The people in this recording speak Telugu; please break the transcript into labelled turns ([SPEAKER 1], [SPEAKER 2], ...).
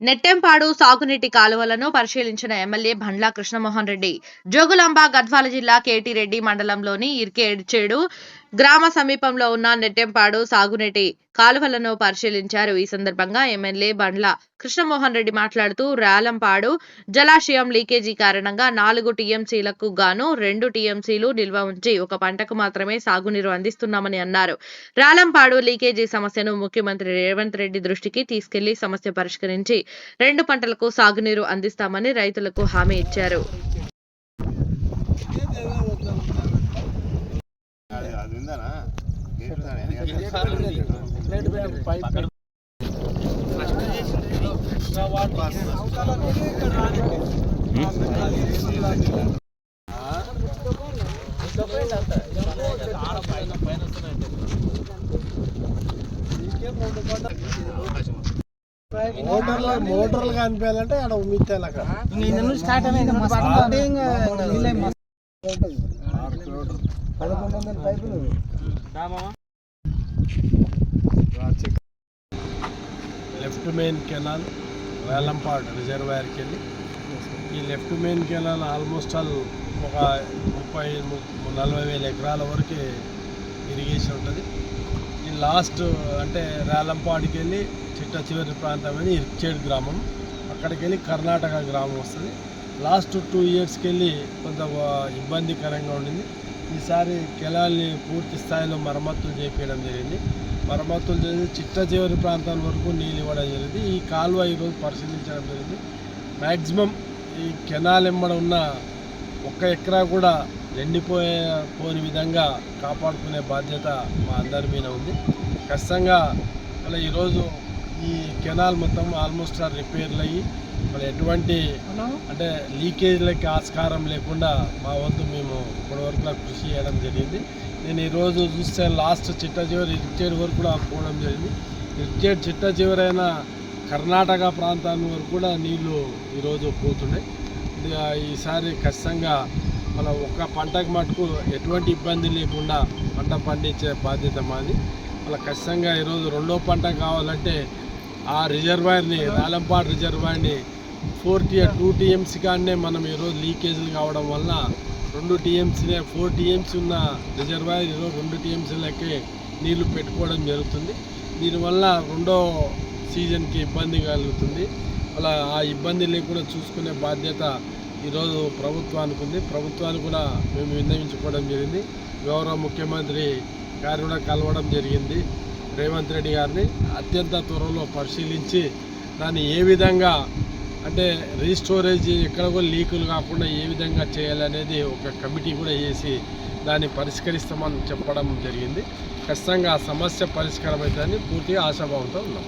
[SPEAKER 1] నెట్టెంపాడు సాగునీటి కాలువలను పరిశీలించిన ఎమ్మెల్యే బండ్ల కృష్ణమోహన్ రెడ్డి. జోగులాంబ గద్వాల జిల్లా కేటీ రెడ్డి మండలంలోని ఇర్కేడ్చేడు గ్రామ సమీపంలో ఉన్న నెట్టెంపాడు సాగునీటి కాలువలను పరిశీలించారు. ఈ సందర్భంగా ఎమ్మెల్యే బండ్ల కృష్ణమోహన్ రెడ్డి మాట్లాడుతూ రాలంపాడు జలాశయం లీకేజీ కారణంగా నాలుగు టీఎంసీలకు గాను రెండు టీఎంసీలు నిల్వ ఉంచి ఒక పంటకు మాత్రమే సాగునీరు అందిస్తున్నామని అన్నారు. రాలంపాడు లీకేజీ సమస్యను ముఖ్యమంత్రి రేవంత్ రెడ్డి దృష్టికి తీసుకెళ్ళి సమస్య పరిష్కరించి రెండు పంటలకు సాగునీరు అందిస్తామని రైతులకు హామీ ఇచ్చారు.
[SPEAKER 2] మోటార్లు మోటార్లు కనిపించాలంటే ఆడ ఉమ్మిత్తాను అక్కడ
[SPEAKER 3] స్టార్ట్
[SPEAKER 2] పదకొండు వందల పైపులు లెఫ్ట్ మెయిన్ కెనాల్ వేలంపాడు రిజర్వాయర్కి వెళ్ళి. ఈ left main canal almost all ఒక ముప్పై నలభై వేల ఎకరాల వరకు ఇరిగేషన్ ఉంటుంది. ఈ లాస్ట్ అంటే రేలంపాడికి వెళ్ళి చిట్ట చివరి ప్రాంతం అని ఇర్చేడ్ గ్రామం. అక్కడికి వెళ్ళి కర్ణాటక గ్రామం వస్తుంది. లాస్ట్ టూ ఇయర్స్కి వెళ్ళి కొంత ఇబ్బందికరంగా ఉండింది. ఈసారి కెనాల్ని పూర్తి స్థాయిలో మరమ్మతులు చేపించడం జరిగింది. మరమ్మతులు చేసి చిట్ట చివరి ప్రాంతాల వరకు నీళ్ళు ఇవ్వడం జరిగింది. ఈ కాలువ ఈరోజు పరిశీలించడం జరిగింది. మ్యాక్సిమం ఈ కెనాల్ ఎంబడ ఉన్న ఒక్క ఎకరా కూడా ఎండిపోయే పోని విధంగా కాపాడుకునే బాధ్యత మా అందరి మీద ఉంది. ఖచ్చితంగా అలా ఈరోజు ఈ కెనాల్ మొత్తం ఆల్మోస్ట్ రిపేర్లు అయ్యి మళ్ళీ ఎటువంటి అంటే లీకేజ్లకి ఆస్కారం లేకుండా మా వంతు మేము ఇప్పటివరకు కృషి చేయడం జరిగింది. నేను ఈరోజు చూస్తే లాస్ట్ చిట్ట చివరి ఇరిచేడు వరకు కూడా పోవడం జరిగింది. ఇరిచేడు చిట్ట చివరైన కర్ణాటక ప్రాంతాన్ని వరకు కూడా నీళ్ళు ఈరోజు పోతున్నాయి. ఈసారి ఖచ్చితంగా మన ఒక్క పంటకు మటుకు ఎటువంటి ఇబ్బంది లేకుండా పంట పండించే బాధ్యత మాది. మళ్ళీ ఖచ్చితంగా ఈరోజు రెండో పంట కావాలంటే ఆ రిజర్వాయర్ని రాలంపాడు రిజర్వాయర్ని ఫోర్ టీ టూ టీఎంసీ కాడనే మనం ఈరోజు లీకేజీలు కావడం వలన రెండు టీఎంసీనే ఫోర్ టీఎంసీ ఉన్న రిజర్వాయర్ ఈరోజు రెండు టీఎంసీలకే నీళ్ళు పెట్టుకోవడం జరుగుతుంది. దీనివల్ల రెండో సీజన్కి ఇబ్బంది కలుగుతుంది. అలా ఆ ఇబ్బంది లేకుండా చూసుకునే బాధ్యత ఈరోజు ప్రభుత్వానికి ఉంది. ప్రభుత్వానికి కూడా మేము విన్నవించుకోవడం జరిగింది. గౌరవ ముఖ్యమంత్రి గారు కూడా కలవడం జరిగింది. రేవంత్ రెడ్డి గారిని అత్యంత త్వరలో పరిశీలించి దాన్ని ఏ విధంగా అంటే రీస్టోరేజ్ ఎక్కడ కూడా లీకులు కాకుండా ఏ విధంగా చేయాలనేది ఒక కమిటీ కూడా వేసి దాన్ని పరిష్కరిస్తామని చెప్పడం జరిగింది. ఖచ్చితంగా ఆ సమస్య పరిష్కారం అవుతుందని పూర్తిగా ఆశాభావంతో ఉన్నాం.